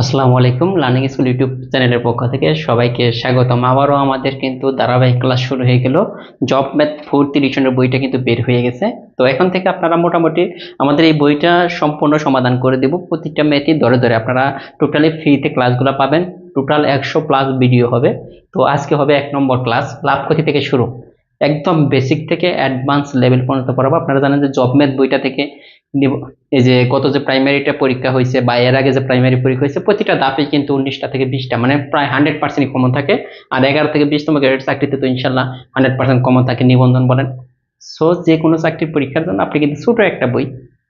আসসালামু আলাইকুম learning school YouTube চ্যানেলের পক্ষ থেকে সবাইকে স্বাগতম। আবারও আমাদের কিন্তু ধারাবাহিক ক্লাস শুরু হয়ে গেল। জব ম্যাথ ফোর্থ এডিশনের বইটা কিন্তু বের হয়ে গেছে। তো এখন থেকে আপনারা মোটামুটি আমাদের এই বইটা সম্পূর্ণ সমাধান করে দেব। প্রতিটা ম্যাথই ধরে ধরে আপনারা টোটালি ফ্রিতে ক্লাসগুলো পাবেন। টোটাল একশো প্লাস ভিডিও হবে। তো আজকে হবে এক নম্বর ক্লাস লাভ ক্ষতি থেকে শুরু। একদম বেসিক থেকে অ্যাডভান্স লেভেল পর্যন্ত পড়াবো। আপনারা জানেন যে জব ম্যাথ বইটা থেকে এই যে গত যে প্রাইমারিটা পরীক্ষা হয়েছে বা এর আগে যে প্রাইমারি পরীক্ষা হয়েছে, প্রতিটা দাপে কিন্তু উনিশটা থেকে বিশটা মানে প্রায় হান্ড্রেড পার্সেন্ট কমন থাকে। আর এগারো থেকে বিশতম গ্রেডের চাকরিতে তো ইনশাল্লাহ হান্ড্রেড পার্সেন্ট কমন থাকে, নিবন্ধন বলেন। সো যে কোনো চাকরির পরীক্ষার জন্য আপনি কিন্তু ছোটো একটা বই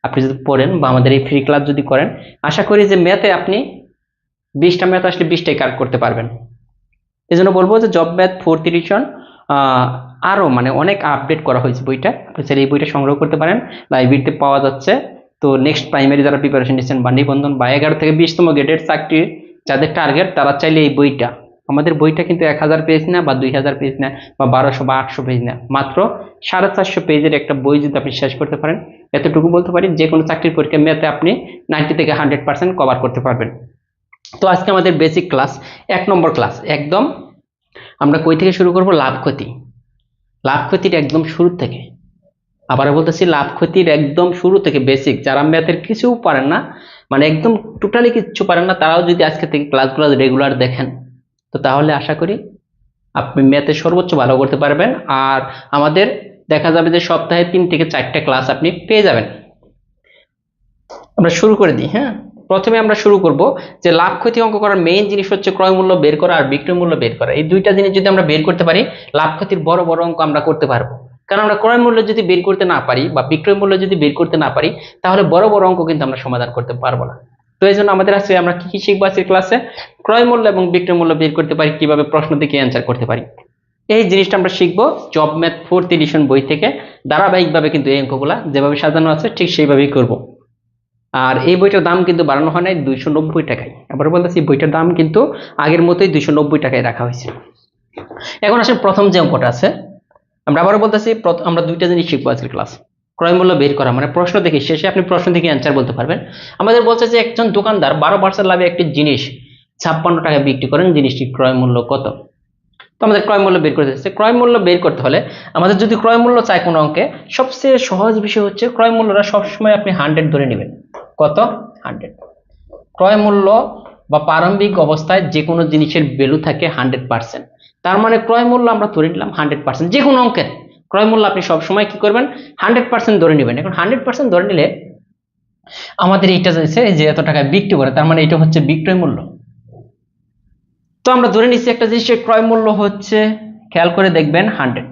আপনি যদি পড়েন বা আমাদের এই ফ্রি ক্লাস যদি করেন, আশা করি যে ম্যাথে আপনি বিশটা ম্যাথ আসলে বিশটাই কার করতে পারবেন। এই জন্য বলব যে জব ম্যাথ ফোর্থ এডিশন আরও মানে অনেক আপডেট করা হয়েছে বইটা। আপনি চাইলে এই বইটা সংগ্রহ করতে পারেন। লাইব্রেরিতে পাওয়া যাচ্ছে। তো নেক্সট প্রাইমারি যারা প্রিপারেশন নিচ্ছেন বা নিবন্ধন বা এগারো থেকে বিশতম গ্রেডের চাকরি, যাদের টার্গেট তারা চাইলে এই বইটা। আমাদের বইটা কিন্তু এক হাজার পেজ না বা দুই হাজার পেজ না বা বারোশো বা আটশো পেজ না। মাত্র সাড়ে চারশো পেজের একটা বই যদি আপনি শেষ করতে পারেন, এতটুকু বলতে পারি যে কোনো চাকরির পরীক্ষা মেয়াতে আপনি নাইনটি থেকে হান্ড্রেড পার্সেন্ট কভার করতে পারবেন। তো আজকে আমাদের বেসিক ক্লাস এক নম্বর ক্লাস একদম আমরা কই থেকে শুরু করব? লাভ ক্ষতি। লাভ ক্ষতির একদম শুরু থেকে। আবার বলতেছি লাভ ক্ষতির একদম শুরু থেকে বেসিক যারা ম্যাথের কিছু পারেন না মানে একদম টোটালি কিচ্ছু পারেন না, তারাও যদি আজকে থেকে ক্লাসগুলো রেগুলার দেখেন, তো তাহলে আশা করি আপনি ম্যাথে সর্বোচ্চ ভালো করতে পারবেন। আর আমাদের দেখা যাবে যে সপ্তাহে তিন থেকে চারটা ক্লাস আপনি পেয়ে যাবেন। আমরা শুরু করে দিই হ্যাঁ? প্রথমে আমরা শুরু করব যে লাভ ক্ষতি অঙ্ক করার মেইন জিনিস হচ্ছে ক্রয় মূল্য বের করা আর বিক্রয় মূল্য বের করা। এই দুইটা জিনিস যদি আমরা বের করতে পারি, লাভ ক্ষতির বড় বড় অঙ্ক আমরা করতে পারব। কারণ আমরা ক্রয় মূল্য যদি বের করতে না পারি বা বিক্রয় মূল্য যদি বের করতে না পারি, তাহলে বড় বড় অঙ্ক কিন্তু আমরা সমাধান করতে পারব না। তো এই জন্য আমাদের আজকে আমরা কি কি শিখব আজকের ক্লাসে ক্রয় মূল্য এবং বিক্রয় মূল্য বের করতে পারি, কীভাবে প্রশ্ন থেকে অ্যান্সার করতে পারি। এই জিনিসটা আমরা শিখব জব ম্যাথ ফোর্থ এডিশন বই থেকে। ধারাবাহিকভাবে কিন্তু এই অঙ্কগুলা যেভাবে সাজানো আছে, ঠিক সেইভাবেই করব। আর এই বইটার দাম কিন্তু বাড়ানো হয় নাই দুইশো নব্বই টাকায়। আবার বলতেছি বইটার দাম কিন্তু আগের মতোই দুইশো নব্বই টাকায় রাখা হয়েছে। এখন আসলে প্রথম যে অঙ্কটা আছে, আমরা আবারও বলতেছি আমরা দুইটা জিনিস শিখব আজকের ক্লাস ক্রয় মূল্য বের করা মানে প্রশ্ন দেখে শেষে আপনি প্রশ্ন দেখে অ্যান্সার বলতে পারবেন। আমাদের বলছে যে একজন দোকানদার বারো পার্সেন্ট লাভে একটি জিনিস ছাপ্পান্ন টাকায় বিক্রি করেন, জিনিসটির ক্রয় মূল্য কত? তো আমাদের ক্রয় মূল্য বের করতে হচ্ছে। ক্রয় মূল্য বের করতে হলে আমাদের যদি ক্রয় মূল্য চাই কোনো অঙ্কে, সবচেয়ে সহজ বিষয় হচ্ছে ক্রয় মূল্যটা সবসময় আপনি হান্ড্রেড ধরে নেবেন। কত? হান্ড্রেড ক্রয় মূল্য বা প্রারম্ভিক অবস্থায় যে কোনো জিনিসের ভ্যালু থাকে হান্ড্রেড পার্সেন্ট তার মানে ক্রয় মূল্য আমরা ধরে নিলাম হান্ড্রেড পার্সেন্ট যে কোনো অঙ্কের। ক্রয় মূল্য আপনি সবসময় কি করবেন? হান্ড্রেড পার্সেন্ট ধরে নেবেন। এখন হান্ড্রেড পার্সেন্ট ধরে নিলে আমাদের এইটা যাচ্ছে যে এত বিক্রি করে, তার মানে এটা হচ্ছে বিক্রয় মূল্য। তো আমরা ধরে নিচ্ছি একটা জিনিসের ক্রয় মূল্য হচ্ছে, খেয়াল করে দেখবেন হান্ড্রেড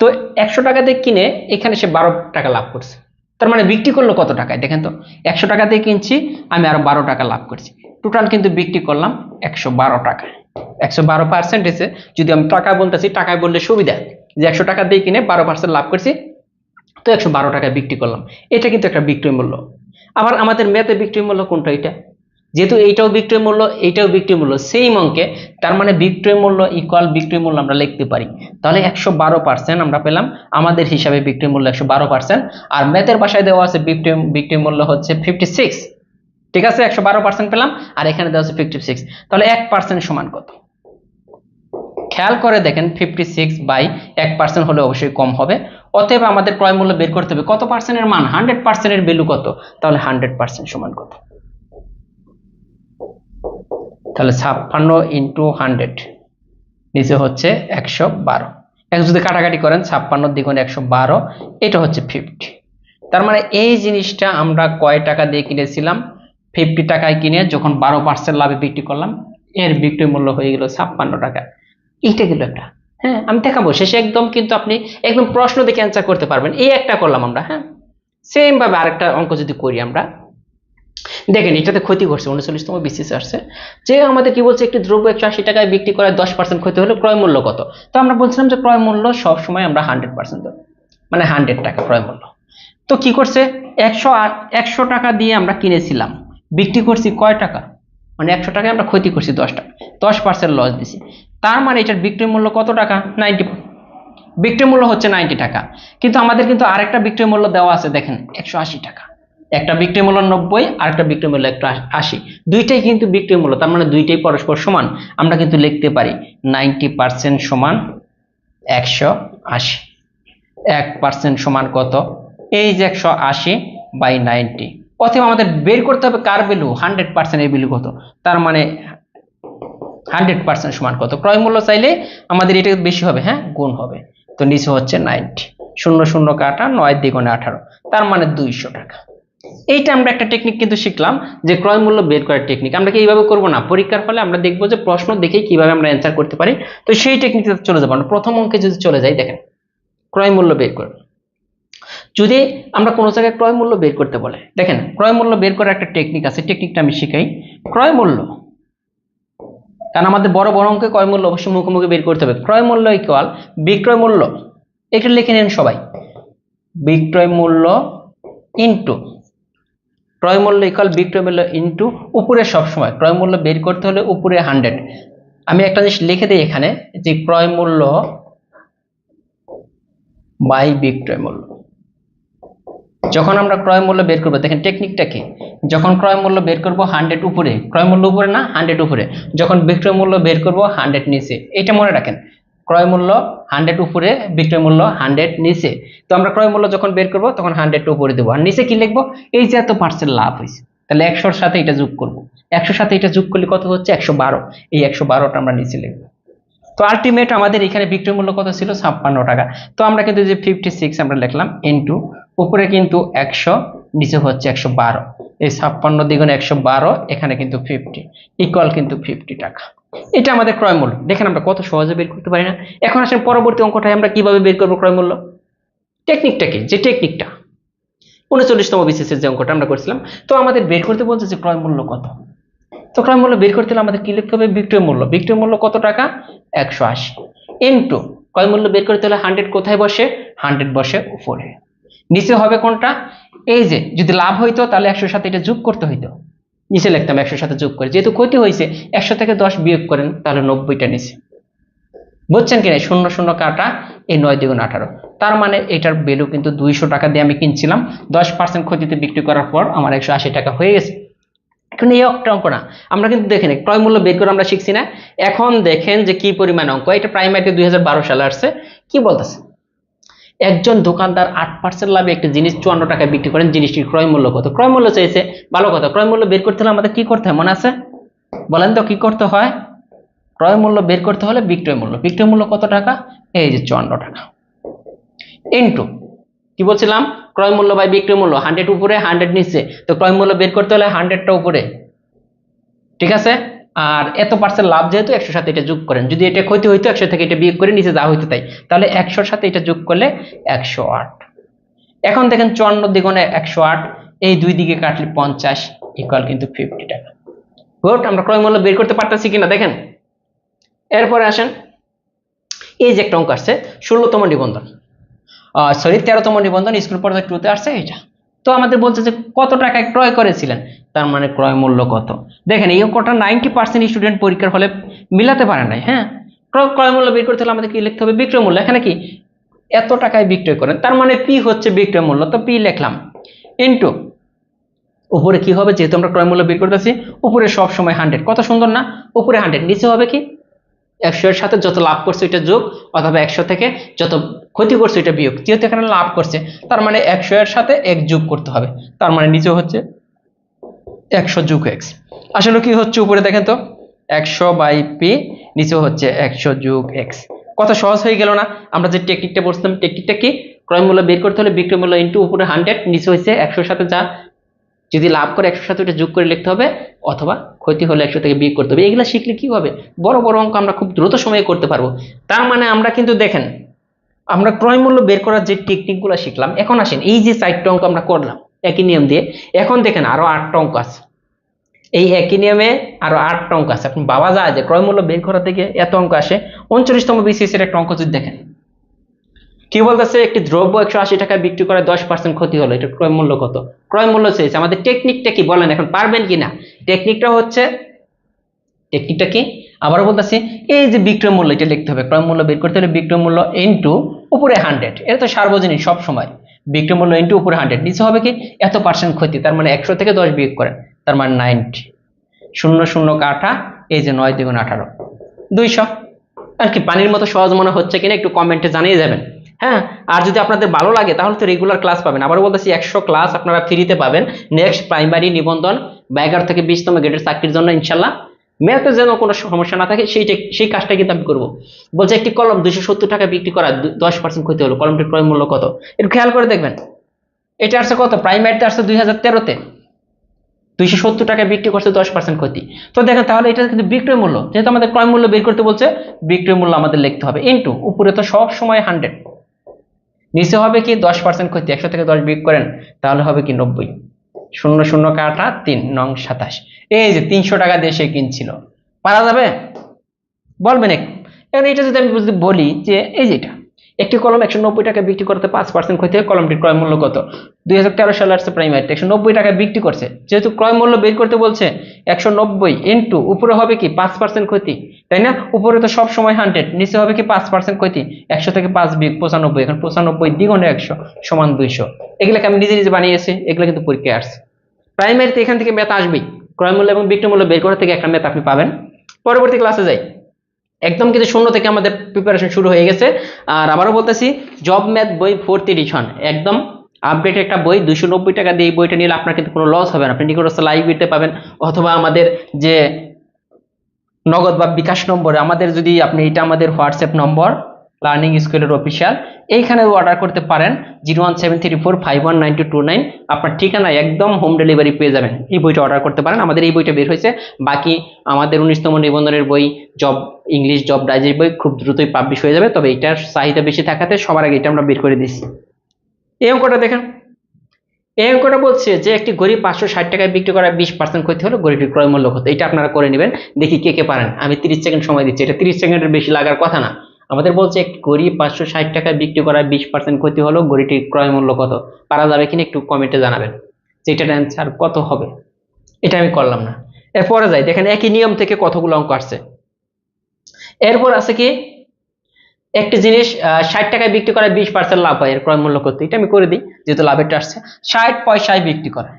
তো একশো টাকা দিয়ে কিনে এখানে সে বারো টাকা লাভ করছে। তার মানে বিক্রি করল কত টাকায়? দেখেন তো, একশো টাকা দিয়ে কিনছি, আমি আরও বারো টাকা লাভ করছি। টোটাল কিন্তু বিক্রি করলাম একশো বারো টাকায় একশো বারো পার্সেন্টেজে যদি আমি টাকা বলতেছি, টাকায় বললে সুবিধা, যে একশো টাকা দিয়ে কিনে বারো পার্সেন্ট লাভ করছি, তো একশো বারো টাকায় বিক্রি করলাম। এটা কিন্তু একটা বিক্রি মূল্য। আবার আমাদের মেয়েতে বিক্রি মূল্য কোনটা? এটা যেহেতু এইটাও বিক্রয় মূল্য, এইটাও বিক্রয় মূল্য সেম অঙ্কে, তার মানে বিক্রয় মূল্য ইকুয়াল বিক্রয় মূল্য আমরা লিখতে পারি। তাহলে একশো আমরা পেলাম, আমাদের হিসাবে বিক্রয় মূল্য একশো আর ম্যাথের ভাষায় দেওয়া আছে বিক্রয় বিক্রয় মূল্য হচ্ছে ফিফটি ঠিক আছে? একশো পেলাম, আর এখানে দেওয়া আছে ফিফটি তাহলে এক সমান কত? খেয়াল করে দেখেন ফিফটি সিক্স বাই এক পার্সেন্ট হলে অবশ্যই কম হবে। অতএব আমাদের ক্রয় মূল্য বের করতে হবে। কত পার্সেন্টের মান? হান্ড্রেড পার্সেন্টের ভ্যালু কত? তাহলে হান্ড্রেড পার্সেন্ট সমান কত? তাহলে ছাপ্পান্ন ইন্টু হান্ড্রেড নিচে হচ্ছে একশো বারো। এখন যদি কাটাকাটি করেন, ছাপ্পান্ন দ্বিগুণ একশো বারো, এটা হচ্ছে ফিফটি তার মানে এই জিনিসটা আমরা কয় টাকা দিয়ে কিনেছিলাম? ফিফটি টাকায় কিনে যখন বারো পার্সেন্ট লাভে বিক্রি করলাম, এর বিক্রি মূল্য হয়ে গেল ছাপ্পান্ন টাকা। এইটা গেল একটা। হ্যাঁ আমি দেখাবো। শেষে একদম কিন্তু আপনি একদম প্রশ্ন দেখে অ্যান্সার করতে পারবেন। এই একটা করলাম আমরা হ্যাঁ? সেম ভাবে আরেকটা অঙ্ক যদি করি আমরা দেখেন, এটাতে ক্ষতি করছে, উনচল্লিশতম বিসিস আসছে, যে আমাদের কি বলছে, একটি দ্রব্য একশো আশি টাকায় বিক্রি করায় দশ পার্সেন্ট ক্ষতি হলে ক্রয় মূল্য কত? তো আমরা বলছিলাম যে ক্রয় মূল্য সবসময় আমরা হান্ড্রেড পার্সেন্ট মানে হান্ড্রেড টাকা ক্রয় মূল্য। তো কি করছে? একশো একশো টাকা দিয়ে আমরা কিনেছিলাম, বিক্রি করছি কয় টাকা? মানে একশো টাকায় আমরা ক্ষতি করছি দশ টাকা, দশ পার্সেন্ট লস দিছি। তার মানে এটার বিক্রি মূল্য কত টাকা? নাইনটি বিক্রি মূল্য হচ্ছে নাইনটি টাকা। কিন্তু আমাদের কিন্তু আরেকটা বিক্রি মূল্য দেওয়া আছে, দেখেন, একশো আশি টাকা। একটা বিক্রয় মূল্য নব্বই আর একটা বিক্রয় মূল্য একটু আশি। দুইটাই কিন্তু বিক্রয় মূল্য, তার মানে দুইটাই পরস্পর সমান। আমরা কিন্তু লিখতে পারি নাইনটি পার্সেন্ট সমান একশো আশি। এক পার্সেন্ট সমান কত? এই যে একশো আশি বাই নাইনটি। অথবা আমাদের বের করতে হবে কার ভ্যালু? হান্ড্রেড পার্সেন্ট এই ভ্যালু কত? তার মানে হান্ড্রেড পার্সেন্ট সমান কত? ক্রয় মূল্য চাইলে আমাদের এটা বেশি হবে হ্যাঁ? গুণ হবে। তো নিচে হচ্ছে নাইনটি। শূন্য শূন্য কাটা নয় দ্বিগুণে আঠারো। তার মানে দুইশো টাকা। এইটা আমরা একটা টেকনিক কিন্তু শিখলাম যে ক্রয় মূল্য বের করার টেকনিক আমরা কি এইভাবে করব না? পরীক্ষার ফলে আমরা দেখব যে প্রশ্ন দেখে কীভাবে আমরা অ্যান্সার করতে পারি। তো সেই টেকনিকটা চলে যাব। আমরা প্রথম অঙ্কে যদি চলে যাই, দেখেন ক্রয় মূল্য বের করব যদি আমরা কোনো জায়গায় ক্রয় মূল্য বের করতে বলে, দেখেন ক্রয় মূল্য বের করার একটা টেকনিক আছে। টেকনিকটা আমি শিখাই। ক্রয় মূল্য কারণ আমাদের বড় বড় অঙ্কে ক্রয় মূল্য অবশ্যই মুখোমুখি বের করতে হবে। ক্রয় মূল্য ইকুয়াল বিক্রয় মূল্য। এটা লিখে নেন সবাই। বিক্রয় মূল্য ইন্টু ক্রয় মূল্য ইকুয়াল বিক্রয় ইন্টু উপরে সবসময় ক্রয় মূল্য বের করতে হলে উপরে হান্ড্রেড আমি একটা জিনিস লিখে দিই এখানে যে ক্রয় বাই বিক্রয় যখন আমরা ক্রয় মূল্য বের করব, দেখেন টেকনিকটা কি? যখন ক্রয় মূল্য বের করব হান্ড্রেড উপরে ক্রয় মূল্য উপরে না হান্ড্রেড উপরে? যখন বিক্রয় মূল্য বের করব হান্ড্রেড নিচে। এটা মনে রাখেন। ক্রয় মূল্য হান্ড্রেড উপরে, বিক্রয় মূল্য হান্ড্রেড নিচে। তো আমরা ক্রয় মূল্য যখন বের করব, তখন হান্ড্রেড উপরে দেবো। আর নিচে কি লিখব? এই যে এত পার্সেন্ট লাভ হয়েছে। তাহলে একশোর সাথে এটা যোগ করব। একশোর সাথে এটা যোগ করলে কত হচ্ছে? একশো বারো। এই একশো বারোটা আমরা নিচে লিখব। তো আলটিমেট আমাদের এখানে বিক্রয় মূল্য কত ছিল? ছাপ্পান্ন টাকা। তো আমরা কিন্তু যে ফিফটি সিক্স আমরা লিখলাম ইন্টু উপরে কিন্তু একশো, নিচে হচ্ছে একশো বারো। এই ছাপ্পান্ন দ্বিগুণে একশো বারো, এখানে কিন্তু ফিফটি ইকুয়াল কিন্তু ফিফটি টাকা। এটা আমাদের ক্রয় মূল্য। দেখেন আমরা কত সহজে বের করতে পারি না। এখন আসেন পরবর্তী অঙ্কটায় আমরা কীভাবে বের করব ক্রয় মূল্য? টেকনিকটা কি? যে টেকনিকটা উনচল্লিশতম বিসিসের যে অঙ্কটা আমরা করছিলাম, তো আমাদের বের করতে বলছে যে ক্রয় মূল্য কত। তো ক্রয় মূল্য বের করতে হলে আমাদের কি লিখতে হবে? বিক্রয় মূল্য। বিক্রয় মূল্য কত টাকা? একশো আশি। ইন্টু ক্রয় মূল্য বের করতে হলে হান্ড্রেড কোথায় বসে? হান্ড্রেড বসে উপরে। নিচে হবে কোনটা? এই যে, যদি লাভ হইতো, তাহলে একশোর সাথে এটা যোগ করতে হইতো। নিচে লিখতাম একশোর সাথে যোগ করে। যেহেতু ক্ষতি হয়েছে একশো থেকে দশ বিয়োগ করেন, তাহলে নব্বইটা নিচে। বুঝছেন কিনা শূন্য শূন্য কাটা, এই নয় দ্বিগুণ আঠারো। তার মানে এটার ভ্যালু কিন্তু দুইশো টাকা দিয়ে আমি কিনছিলাম। দশ পার্সেন্ট ক্ষতিতে বিক্রি করার পর আমার একশো আশি টাকা হয়ে গেছে। এখন এই একটা অঙ্ক না। আমরা কিন্তু দেখেন ক্রয় মূল্য বের করে আমরা শিখছি না। এখন দেখেন যে কি পরিমাণ অঙ্ক। এটা প্রাইমারিতে দুই হাজার বারো সালে আসছে। কি বলতেছে? একজন দোকানদার আট পার্সেন্ট লাভে একটা জিনিস চুয়ান্ন টাকায় বিক্রি করেন, জিনিসটির ক্রয় মূল্য কত? ক্রয় মূল্য চাইছে, ভালো কথা, ক্রয় মূল্য বের করতে হলে আমাদের কি করতে হয়, মনে আছে? বলেন তো কি করতে হয়? ক্রয় মূল্য বের করতে হলে বিক্রয় মূল্য বিক্রয় মূল্য কত টাকা? এই যে চুয়ান্ন টাকা। ইন্টু কি বলছিলাম? ক্রয় মূল্য বাই বিক্রয় মূল্য হান্ড্রেড উপরে হান্ড্রেড নিচে, তো ক্রয় মূল্য বের করতে হলে হান্ড্রেডটা উপরে, ঠিক আছে? আর এত পার্সেন্ট লাভ যেহেতু একশোর সাথে এটা যোগ করেন, যদি এটা ক্ষতি হইতো একশো থেকে এটা বিয়োগ করে নিচে যা হইতো তাই। তাহলে একশোর সাথে এটা যোগ করলে একশো আট। এখন দেখেন চুয়ান্ন দ্বিগুণে একশো আট, এই দুই দিকে কাটলে পঞ্চাশ ইকুয়াল কিন্তু ফিফটি টাকা। গুড আমরা ক্রয় মূল্য বের করতে পারতেছি কিনা দেখেন। এরপরে আসেন, এই যে একটা অঙ্ক আসছে, ষোলোতম নিবন্ধন। সরি তেরোতম নিবন্ধন স্কুল পর্যায়ে টুতে আসছে এটা তো আমাদের বলছে যে কত টাকায় ক্রয় করেছিলেন? তার মানে ক্রয় মূল্য কত? দেখেন, এই অঙ্কটা নাইনটি পার্সেন্ট স্টুডেন্ট পরীক্ষার ফলে মিলাতে পারে নাই হ্যাঁ? ক্রয় মূল্য বের করতে হলে আমাদের কি লিখতে হবে? বিক্রয় মূল্য। এখানে কি? এত টাকায় বিক্রয় করেন। তার মানে পি হচ্ছে বিক্রয় মূল্য। তো পি লিখলাম। ইন্টু উপরে কি হবে? যেহেতু আমরা ক্রয় মূল্য বের করতেছি, উপরে সব সময় হান্ড্রেড কত সুন্দর না? উপরে হান্ড্রেড নিচে হবে কি? একশো এর সাথে যত লাভ করছে ওইটা যোগ, অথবা একশো থেকে যত ক্ষতি করছে ওইটা বিয়োগ। যেহেতু এখানে লাভ করছে, তার মানে একশো এর সাথে এক যোগ করতে হবে। তার মানে নিচে হচ্ছে একশো যোগ এক্স আসলে কি হচ্ছে উপরে দেখেন তো? একশো বাই পি নিচে হচ্ছে একশো যোগ এক্স কত সহজ হয়ে গেল না? আমরা যে টেকনিকটা বলছিলাম টেকনিকটা কি? ক্রয় মূল্য বের করতে হলে বিক্রয় ইন্টু উপরে হান্ড্রেড নিচে হচ্ছে একশোর সাথে যা। যদি লাভ করে একশোর সাথে ওটা যোগ করে লিখতে হবে, অথবা ক্ষতি হলে একশো থেকে বিয়োগ করতে হবে। এগুলা শিখলে কি হবে? বড় বড় অঙ্ক আমরা খুব দ্রুত সময়ে করতে পারব। তার মানে আমরা কিন্তু দেখেন, আমরা ক্রয় মূল্য বের করার যে টেকনিকগুলো শিখলাম, এখন আসেন, এই যে চারটে অঙ্ক আমরা করলাম। একই নিয়ম দিয়ে। এখন দেখেন আরও আটটা অঙ্ক আছে। এই একই নিয়মে আরও আটটা অঙ্ক আছে। আপনি বাবা যায় যে ক্রয় মূল্য বের করা থেকে এত অঙ্ক আসে। উনচল্লিশতম বিসিএস এর একটা অঙ্ক যদি দেখেন। কি বলতেছে? একটি দ্রব্য একশো আশি টাকায় বিক্রি করে দশ পার্সেন্ট ক্ষতি হলো। এটা ক্রয় মূল্য কত? ক্রয় মূল্য চেয়েছে। আমাদের টেকনিকটা কি বলেন? এখন পারবেন কি না টেকনিকটা হচ্ছে টেকনিকটা কি? আবারও বলতেছি, এই যে বিক্রয় মূল্য এটা লিখতে হবে। ক্রয় মূল্য বের করতে হলে বিক্রয় মূল্য ইন্টু উপরে হান্ড্রেড এটা তো সার্বজনীন সব সময় বিক্রয় মূল্য ইন্টু উপরে হান্ড্রেড নিচে হবে কি? এত পার্সেন্ট ক্ষতি, তার মানে একশো থেকে দশ বিয়োগ করেন, তার মানে নাইনটি শূন্য শূন্য কাঠা, এই যে নয় দ্বিগুণ আঠারো। দুইশো। আর কি, পানির মতো সহজ মনে হচ্ছে কিনা একটু কমেন্টে জানিয়ে যাবেন হ্যাঁ আর যদি আপনাদের ভালো লাগে, তাহলে তো রেগুলার ক্লাস পাবেন। আবারও বলতেছি, একশো ক্লাস আপনারা ফ্রিতে পাবেন। নেক্সট প্রাইমারি নিবন্ধন বা থেকে বিশতম গ্রেডের চাকরির জন্য, ইনশাল্লাহ। ম্যাথে যেন কোনো সমস্যা না থাকে, সেইটা সেই কাজটা কিন্তু আমি করব। বলছে, একটি কলম দুশো সত্তর টাকা বিক্রি করা দশ পার্সেন্ট ক্ষতি হলো। কলমটির ক্রয় মূল্য কত? একটু খেয়াল করে দেখবেন। এটা আসছে কত? প্রাইমারিতে আসছে দুই হাজার তেরোতে। দুইশো সত্তর টাকায় বিক্রি করছে দশ পার্সেন্ট ক্ষতি। তো দেখেন, তাহলে এটা কিন্তু বিক্রয় মূল্য। যেহেতু আমাদের ক্রয় মূল্য বের করতে বলছে, বিক্রয় মূল্য আমাদের লিখতে হবে। ইন্টু, উপরে তো সব সময় হান্ড্রেড। নিচে হবে কি দশ পার্সেন্ট ক্ষতি? একশো থেকে দশ বিক করেন, তাহলে হবে কি নব্বই। শূন্য শূন্য কাটা তিন, নং সাতাশ। এই যে তিনশো টাকা দিয়ে সে কিনছিল। পারা যাবে? বলবেন এক এখন এটা যদি আমি বলি যে এই যে এটা একটি কলম একশো নব্বই টাকা বিক্রি করতে পাঁচ পার্সেন্ট ক্ষতি হয়, কলমটির ক্রয় মূল্য কত? দুই হাজার তেরো সালে আসছে প্রাইমারি একশো নব্বই টাকা বিক্রি করছে। যেহেতু ক্রয় মূল্য বের করতে বলছে, একশো নব্বই ইন্টু উপরে হবে কি? পাঁচ পার্সেন্ট ক্ষতি, তাই না? উপরে তো সব সময় হান্ড্রেড নিচে হবে কি? পাঁচ পার্সেন্ট ক্ষতি, একশো থেকে পাঁচ বিক পঁচানব্বই, এখন পঁচানব্বই দ্বিগুণে একশো সমান দুইশো। এগুলোকে আমি নিজে নিজে বানিয়েছি, এগুলো কিন্তু পরীক্ষায় আসছে। প্রাইমারিতে এখান থেকে ম্যাথ আসবেই। ক্রয় মূল্য এবং বিক্রি মূল্য বের করা থেকে একটা ম্যাথ আপনি পাবেন। পরবর্তী ক্লাসে যাই। একদম কিন্তু শূন্য থেকে আমাদের প্রিপারেশন শুরু হয়ে গেছে। আর আবারও বলতেছি জব ম্যাথ বই ফোর্থ এডিশন একদম আপডেট একটা বই দুশো নব্বই টাকা দিয়ে এই বইটা নিলে আপনার কিন্তু কোনো লস হবে না। আপনি নিকটস্থ লাইব্রেরিতে পাবেন, অথবা আমাদের যে নগদ বা বিকাশ নম্বরে আমাদের যদি আপনি, এটা আমাদের হোয়াটসঅ্যাপ নম্বর লার্নিং স্কুলের অফিসিয়াল এইখানে অর্ডার করতে পারেন zero one seven three four five one nine two two nine আপনার ঠিকানা একদম হোম ডেলিভারি পেয়ে যাবেন। এই বইটা অর্ডার করতে পারেন। আমাদের এই বইটা বের হয়েছে। বাকি আমাদের উনিশতম নিবন্ধনের বই জব ইংলিশ জব ডাইজের বই খুব দ্রুতই পাবলিশ হয়ে যাবে। তবে এটার চাহিদা বেশি থাকাতে সবার আগে এটা আমরা বের করে দিচ্ছি এই অঙ্কটা দেখেন। এই অঙ্কটা বলছে যে একটি গরিব পাঁচশো ষাট টাকায় বিক্রি করা বিশ পার্সেন্ট ক্ষতি হলো গরিবটির ক্রয় কত এটা আপনারা করে নেবেন। দেখি কে কে পারেন। আমি তিরিশ সেকেন্ড সময় দিচ্ছি। এটা তিরিশ সেকেন্ডের বেশি লাগার কথা না। আমাদের বলছে একটি গরিব পাঁচশো ষাট টাকায় বিক্রি করা বিশ পার্সেন্ট ক্ষতি হলো গরিবটির ক্রয় মূল্য কত? পারা যাবে কিনা একটু কমেন্টে জানাবেন, যে এটার অ্যান্সার কত হবে। এটা আমি করলাম না। এরপরে যাই, দেখেন একই নিয়ম থেকে কতগুলো অঙ্ক আসছে। এরপর আছে কি, একটি জিনিস ষাট টাকায় বিক্রি করায় বিশ পার্সেন্ট লাভ হয়, এর ক্রয় মূল্য এটা আমি করে দিই, যেহেতু লাভেরটা আসছে। ষাট পয়সায় বিক্রি করে।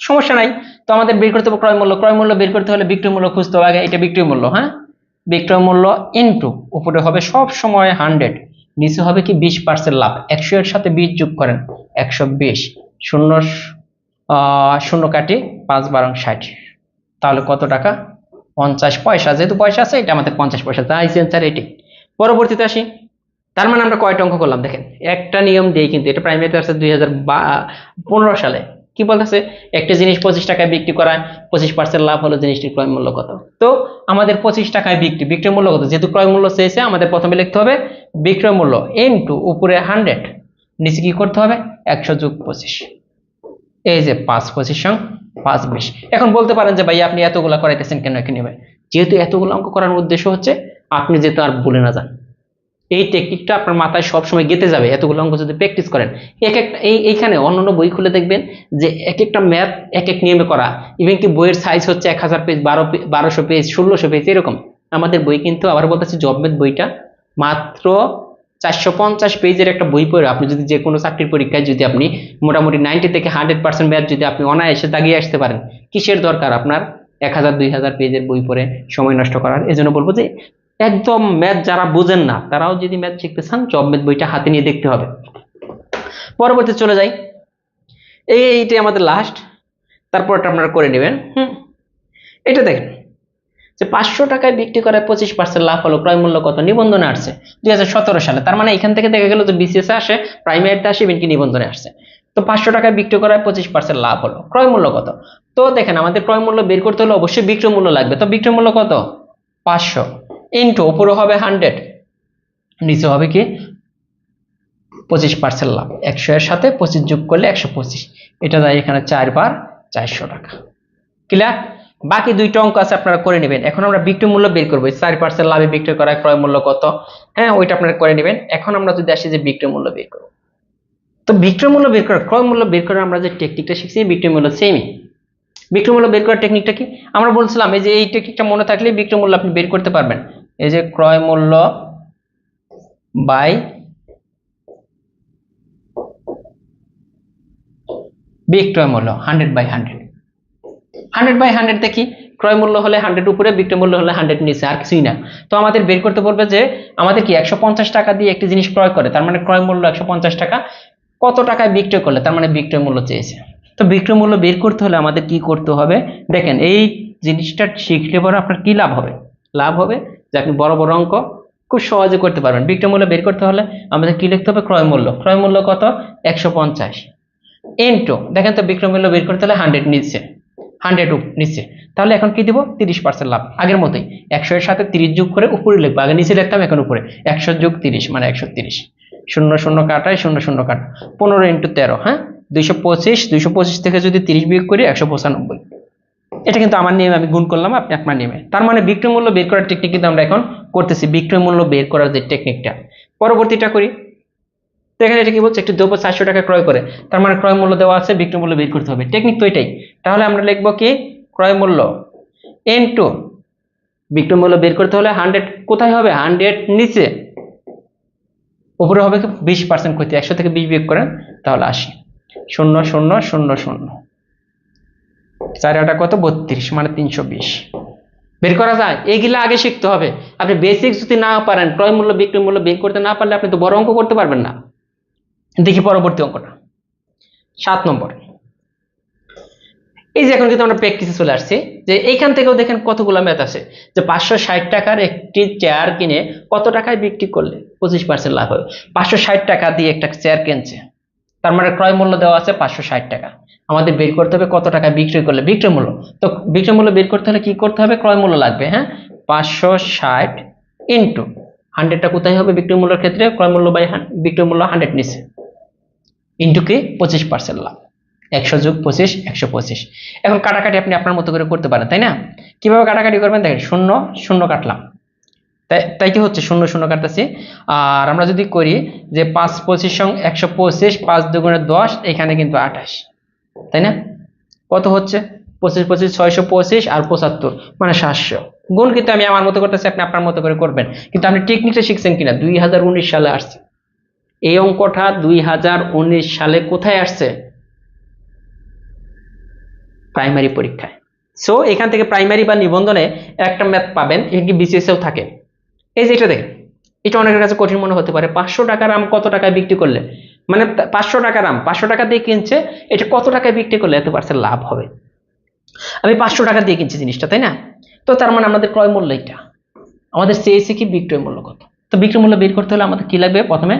সমস্যা নাই। তো আমাদের বের করতে হবে ক্রয় মূল্য। ক্রয় মূল্য বের করতে হলে বিক্রি মূল্য খুঁজতে হবে। এটা বিক্রি মূল্য হ্যাঁ? বিক্রয় মূল্য ইনটু উপরে হবে সব সময় হান্ড্রেড নিচে হবে কি বিশ পার্সেন্ট লাভ, একশো এর সাথে বিশ যোগ করেন, একশো বিশ, শূন্য শূন্য কাটি পাঁচ বারং ষাট, তাহলে কত টাকা? পঞ্চাশ পয়সা, যেহেতু পয়সা আছে, এটা আমাদের পঞ্চাশ পয়সা, তাই সেন্সার এটি পরবর্তীতে আসি, তার মানে আমরা কয়টা অঙ্ক করলাম, দেখেন, একটা নিয়ম দিয়েই কিন্তু, এটা প্রাইমারিতে আছে দুই হাজার পনেরো সালে কি বলতেছে? একটা জিনিস পঁচিশ টাকায় বিক্রি করায়, পঁচিশ পার্সেন্ট লাভ হলো জিনিসটির ক্রয় মূল্য কত? তো আমাদের পঁচিশ টাকায় বিক্রি, বিক্রয় মূল্য কত? যেহেতু ক্রয় মূল্য চেয়েছে, আমাদের প্রথমে লিখতে হবে বিক্রয় মূল্য এন টু উপরে হান্ড্রেড নিচে কি করতে হবে? একশো যোগ পঁচিশ। এই যে পাঁচ পঁচিশ সং পাঁচ বিশ। এখন বলতে পারেন যে ভাই আপনি এতগুলা করাইতেছেন কেন এখানে? যেহেতু এতগুলো অঙ্ক করার উদ্দেশ্য হচ্ছে, আপনি যেহেতু আর ভুলে না যান। এই টেকনিকটা আপনার মাথায় সবসময় গেতে যাবে, এতগুলো অঙ্ক যদি প্র্যাকটিস করেন। এক একটা, এই, এইখানে অন্যান্য বই খুলে দেখবেন যে এক একটা ম্যাথ এক এক নিয়মে করা। ইভেন কি বইয়ের সাইজ হচ্ছে এক হাজার পেজ বারো বারোশো পেজ ষোলোশো পেজ এরকম। আমাদের বই কিন্তু আবার বলতেছি জব ম্যাথ বইটা মাত্র চারশো পঞ্চাশ পেজের একটা বই পড়ে। আপনি যদি যে কোনো চাকরির পরীক্ষায় যদি আপনি মোটামুটি নাইনটি থেকে হান্ড্রেড পার্সেন্ট ম্যাথ যদি আপনি অনায়াসে দাগিয়ে আসতে পারেন, কিসের দরকার আপনার? এক হাজার, দুই হাজার পেজের বই পড়ে সময় নষ্ট করার। এই জন্য বলব যে একদম ম্যাথ যারা বুঝেন না, তারাও যদি ম্যাথ শিখতে চান জব ম্যাথ বইটা হাতে নিয়ে দেখতে হবে। পরবর্তী চলে যাই। এই এইটাই আমাদের লাস্ট তারপরটা আপনারা করে নেবেন। হুম। এটা দেখেন, যে পাঁচশো টাকায় বিক্রি করে পঁচিশ পার্সেন্ট লাভ হলো, ক্রয় মূল্য কত? নিবন্ধনে আসছে। দুই হাজার সতেরো সালে। তার মানে এখান থেকে দেখা গেল যে বিসিএস আসে প্রাইমারিতে আসে ইভেন কি নিবন্ধনে আসছে। তো পাঁচশো টাকায় বিক্রি করায় পঁচিশ পার্সেন্ট লাভ হলো। ক্রয় মূল্য কত? তো দেখেন, আমাদের ক্রয় মূল্য বের করতে হলে অবশ্যই বিক্রয় মূল্য লাগবে। তো বিক্রয় মূল্য কত? পাঁচশো। ইন্টু উপরে হবে হান্ড্রেড নিচে হবে কি? পঁচিশ পার্সেন্ট লাভ। একশো এর সাথে পঁচিশ যোগ করলে একশো পঁচিশ। এটা যায় এখানে চারবার চারশো টাকা। ক্লিয়ার বাকি দুইটা অঙ্ক আছে, আপনারা করে নেবেন। এখন আমরা বিক্রয় মূল্য বের করব। চার পার্সেন্ট লাভে বিক্রয় করা ক্রয় মূল্য কত? হ্যাঁ ওইটা আপনারা করে নেবেন। এখন আমরা যদি আসি যে বিক্রয় মূল্য বের করব। তো বিক্রয় মূল্য বের করা ক্রয় মূল্য বের করার আমরা যে টেকনিকটা শিখছি বিক্রয় মূল্য সেমই বিক্রয় মূল্য বের করার টেকনিকটা কি? আমরা বলছিলাম, এই যে এই টেকনিকটা মনে থাকলে বিক্রয় মূল্য আপনি বের করতে পারবেন। এই যে ক্রয় মূল্য বাই বিক্রয় মূল্য hundred by hundred hundred by hundred দেখি ক্রয় মূল্য হলে হান্ড্রেড উপরে, বিক্রয় মূল্য হলে হান্ড্রেড নিচে, আর কিছুই না। তো আমাদের বের করতে বলবে যে আমাদের কি একশো পঞ্চাশ টাকা দিয়ে একটি জিনিস ক্রয় করে, তার মানে ক্রয় মূল্য একশো পঞ্চাশ টাকা। কত টাকায় বিক্রয় করলে, তার মানে বিক্রয় মূল্য চেয়েছে। তো বিক্রয় মূল্য বের করতে হলে আমাদের কি করতে হবে? দেখেন, এই জিনিসটা শিখলে পরে আপনার কি লাভ হবে? লাভ হবে যে আপনি বড় বড় অঙ্ক খুব সহজে করতে পারবেন। বিক্রয় মূল্য বের করতে হলে আমাদের কি লিখতে হবে? ক্রয় মূল্য। ক্রয় মূল্য কত? একশো পঞ্চাশ। ইন্টু দেখেন তো বিক্রয় মূল্য বের করতে হলে হান্ড্রেড নিচ্ছে। হান্ড্রেড নিচ্ছে। তাহলে এখন কি দিব? তিরিশ পার্সেন্ট লাভ। আগের মতোই। একশো এর সাথে তিরিশ যোগ করে উপরে লিখব। আগে নিচে লিখতাম, এখন উপরে। একশো যোগ তিরিশ মানে একশো তিরিশ। শূন্য শূন্য কাটায় শূন্য শূন্য কাটা। পনেরো ইন্টু তেরো হ্যাঁ? দুইশো পঁচিশ দুইশো পঁচিশ থেকে যদি তিরিশ বিয়োগ করি, একশো পঁচানব্বই। এটা কিন্তু আমার নিয়মে আমি গুণ করলাম, আপনি আপনার নিয়মে। তার মানে বিক্রয় মূল্য বের করার টেকনিক কিন্তু আমরা এখন করতেছি, বিক্রয় মূল্য বের করার যে টেকনিকটা পরবর্তীটা করি। তো এখানে এটা কি বলছে? একটি দ্রব্য চারশো টাকা ক্রয় করে, তার মানে ক্রয় মূল্য দেওয়া আছে, বিক্রয় মূল্য বের করতে হবে। টেকনিক তো এটাই। তাহলে আমরা লিখব কি? ক্রয় মূল্য। এন টু বিক্রয় মূল্য বের করতে হলে হান্ড্রেড কোথায় হবে? হান্ড্রেড নিচে। উপরে হবে কি? বিশ পার্সেন্ট ক্ষতি। একশো থেকে বিশ বিয়োগ করেন, তাহলে আশি। শূন্য শূন্য শূন্য শূন্য। চার আটা কত? বত্রিশ মানে তিনশো বিশ। বের করা যায়? এইগুলা আগে শিখতে হবে। আপনি বেসিক যদি না পারেন, ক্রয় মূল্য, বিক্রয় মূল্য বের করতে না পারলে আপনি তো বড় অঙ্ক করতে পারবেন না। দেখি পরবর্তী অঙ্কটা। সাত নম্বর। এই যে এখন কিন্তু আমরা প্র্যাকটিসে চলে আসছি, যে এইখান থেকেও দেখেন কতগুলো ম্যাথ আছে। যে পাঁচশো ষাট টাকার একটি চেয়ার কিনে কত টাকায় বিক্রি করলে পঁচিশ পার্সেন্ট লাভ হবে। পাঁচশো ষাট টাকা দিয়ে একটা চেয়ার কিনছে। তার মানে ক্রয় মূল্য দেওয়া আছে পাঁচশো ষাট টাকা। আমাদের বের করতে হবে কত টাকা বিক্রি করলে? বিক্রয় মূল্য। তো বিক্রয় মূল্য বের করতে হলে কি করতে হবে? ক্রয় মূল্য লাগবে হ্যাঁ? পাঁচশো ষাট ইন্টু হান্ড্রেডটা কোথায় হবে বিক্রয় মূল্যের ক্ষেত্রে? ক্রয় মূল্য বাই বিক্রয় মূল্য হান্ড্রেড নিচে। ইন্টু কি? পঁচিশ পার্সেন্ট লাভ। একশো যোগ পঁচিশ, একশো পঁচিশ। এখন কাটাকাটি আপনি আপনার মতো করে করতে পারেন, তাই না? কীভাবে কাটাকাটি করবেন? দেখেন, শূন্য শূন্য কাটলাম। তাই তাই কি হচ্ছে? শূন্য শূন্য কাটতেছি। আর আমরা যদি করি যে পাঁচ পঁচিশ সং একশো পঁচিশ, পাঁচ দুগুণে দশ, এখানে কিন্তু আঠাশ। তাই না? কত হচ্ছে? পঁচিশ পঁচিশ, ছয়শো পঁচিশ আর পঁচাত্তর মানে সাতশো। গুণ কিন্তু আমি আমার মতো করতেছি, আপনি আপনার মতো করে করবেন। কিন্তু আপনি টেকনিকটা শিখছেন কিনা? দুই হাজার উনিশ সালে আসছে। এই অঙ্কটা দুই হাজার উনিশ সালে কোথায় আসছে? প্রাইমারি পরীক্ষায়। সো এখান থেকে প্রাইমারি বা নিবন্ধনে একটা ম্যাথ পাবেন এটি বিসিএসেও থাকে। এই যে এটা দেখেন এটা অনেকের কাছে কঠিন মনে হতে পারে। পাঁচশো টাকার আম কত টাকায় বিক্রি করলে? মানে পাঁচশো টাকার আম, পাঁচশো টাকা দিয়ে কিনছে, এটা কত টাকায় বিক্রি করলে এত পার্সেন্ট লাভ হবে? আমি পাঁচশো টাকা দিয়ে কিনছি জিনিসটা, তাই না? তো তার মানে আমাদের ক্রয় মূল্য এটা। আমাদের চেয়েছে কি, বিক্রয় মূল্য কত? তো বিক্রয় মূল্য বের করতে হলে আমাদের কি লাগবে? প্রথমে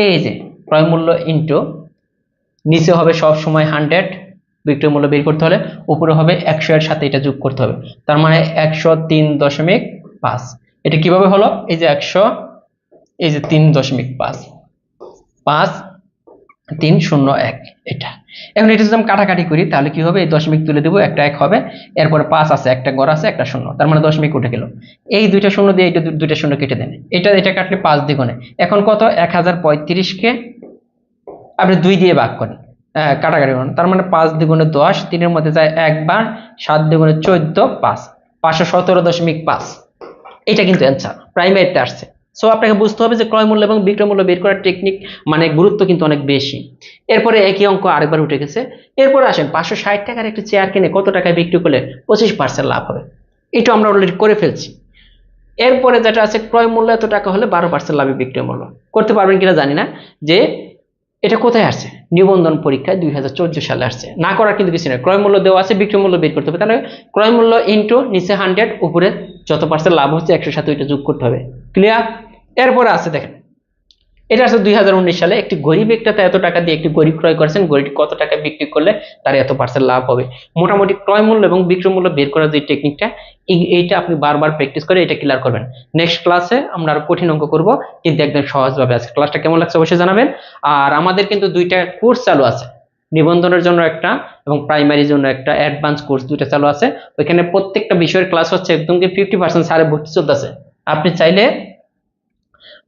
এই যে ক্রয় মূল্য ইন্টু নিচে হবে সব সময় হান্ড্রেড বিক্রয় মূল্য বের করতে হলে উপরে হবে একশো এর সাথে এটা যোগ করতে হবে। তার মানে একশো তিন দশমিক পাঁচ। এটা কীভাবে হলো? এই যে একশো এই যে তিন দশমিক পাঁচ। পাঁচ তিন শূন্য এক এটা। এখন এটা যদি আমি কাটাকাটি করি তাহলে কি হবে? এই দশমিক তুলে দেবো একটা এক হবে। এরপরে পাঁচ আছে একটা গড় আছে একটা শূন্য। তার মানে দশমিক উঠে গেল। এই দুইটা শূন্য দিয়ে এইটা দুইটা শূন্য কেটে দেন। এটা এটা কাটলে পাঁচ দ্বিগুণে। এখন কত? এক হাজার পঁয়ত্রিশকে আপনি দুই দিয়ে ভাগ করেন। আহ, কাটাকাটি করেন। তার মানে পাঁচ দ্বিগুণে দশ তিনের মধ্যে যায় একবার সাত দ্বিগুণে চোদ্দ পাঁচ। পাঁচশো সতেরো দশমিক পাঁচ। এটা কিন্তু অ্যান্সার প্রাইমারিতে আসছে। সো আপনাকে বুঝতে হবে যে ক্রয় মূল্য এবং বিক্রয় মূল্য বের করার টেকনিক মানে গুরুত্ব কিন্তু অনেক বেশি। এরপরে একই অঙ্ক আরেকবার উঠে গেছে। এরপরে আসেন, পাঁচশো ষাট টাকার একটি চেয়ার কিনে কত টাকায় বিক্রি করলে পঁচিশ পার্সেন্ট লাভ হবে। এটা আমরা অলরেডি করে ফেলছি। এরপরে যেটা আছে, ক্রয় মূল্য এত টাকা হলে বারো পার্সেন্ট লাভে বিক্রয় মূল্য। করতে পারবেন কিনা জানি না, যে এটা কোথায় আসছে? নিবন্ধন পরীক্ষায় দুই হাজার চোদ্দ সালে আসছে। না করার কিন্তু কিছু নেই। ক্রয় মূল্য দেওয়া আছে, বিক্রয় মূল্য বের করতে হবে। তাহলে ক্রয় মূল্য ইন্টু নিচে হান্ড্রেড উপরে যত পার্সেন্ট লাভ হচ্ছে একশো সাথে ওইটা যোগ করতে হবে। ক্লিয়ার এরপরে আছে দেখেন। এটা আছে দুই হাজার উনিশ সালে একটি গরিব একটাতে এত টাকা দিয়ে একটি গরিব ক্রয় করেছেন গরিবটি কত টাকা বিক্রি করলে তার এত পার্সেন্ট লাভ হবে? মোটামুটি ক্রয় মূল্য এবং বিক্রয় মূল্য বের করার যে টেকনিকটা এইটা আপনি বারবার প্র্যাকটিস করে এটা ক্লিয়ার করবেন। নেক্সট ক্লাসে আমরা আরও কঠিন অঙ্ক করব, কিন্তু একদম সহজভাবে। আছে ক্লাসটা কেমন লাগছে অবশ্যই জানাবেন। আর আমাদের কিন্তু দুইটা কোর্স চালু আছে। নিবন্ধনের জন্য একটা এবং প্রাইমারির জন্য একটা অ্যাডভান্স কোর্স দুইটা চালু আছে। ওইখানে প্রত্যেকটা বিষয়ের ক্লাস হচ্ছে একদম কি ফিফটি পার্সেন্ট সারে ভর্তি চলতেছে। আপনি চাইলে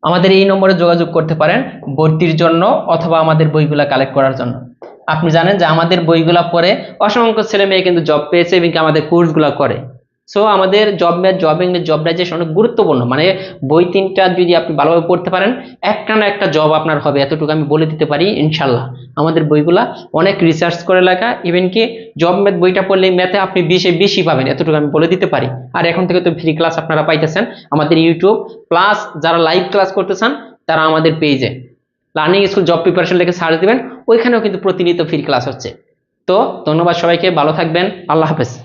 আমাদের এই নম্বরে যোগাযোগ করতে পারেন ভর্তির জন্য অথবা আমাদের বইগুলা কালেক্ট করার জন্য। আপনি জানেন যে আমাদের বইগুলা পড়ে অসংখ্য ছেলে মেয়ে কিন্তু জব পেয়েছে এবং আমাদের কোর্সগুলো করে। সো আমাদের job math job English job digestion অনেক গুরুত্বপূর্ণ। মানে বই তিনটা যদি আপনি ভালোভাবে পড়তে পারেন, একটা না একটা জব আপনার হবে, এতটুকু আমি বলে দিতে পারি ইনশাল্লাহ আমাদের বইগুলা অনেক রিসার্চ করে লেখা ইভেন কি জব ম্যাথ বইটা পড়লে ম্যাথে আপনি বিশে বেশি পাবেন, এতটুকু আমি বলে দিতে পারি। আর এখন থেকে তো ফ্রি ক্লাস আপনারা পাইতেছেন, আমাদের ইউটিউব প্লাস যারা লাইভ ক্লাস করতে চান, তারা আমাদের পেজে লার্নিং স্কুল জব প্রিপারেশন লিখে সার্চ দিবেন, ওইখানেও কিন্তু প্রতিনিয়ত ফ্রি ক্লাস হচ্ছে। তো ধন্যবাদ সবাইকে, ভালো থাকবেন, আল্লাহ হাফেজ।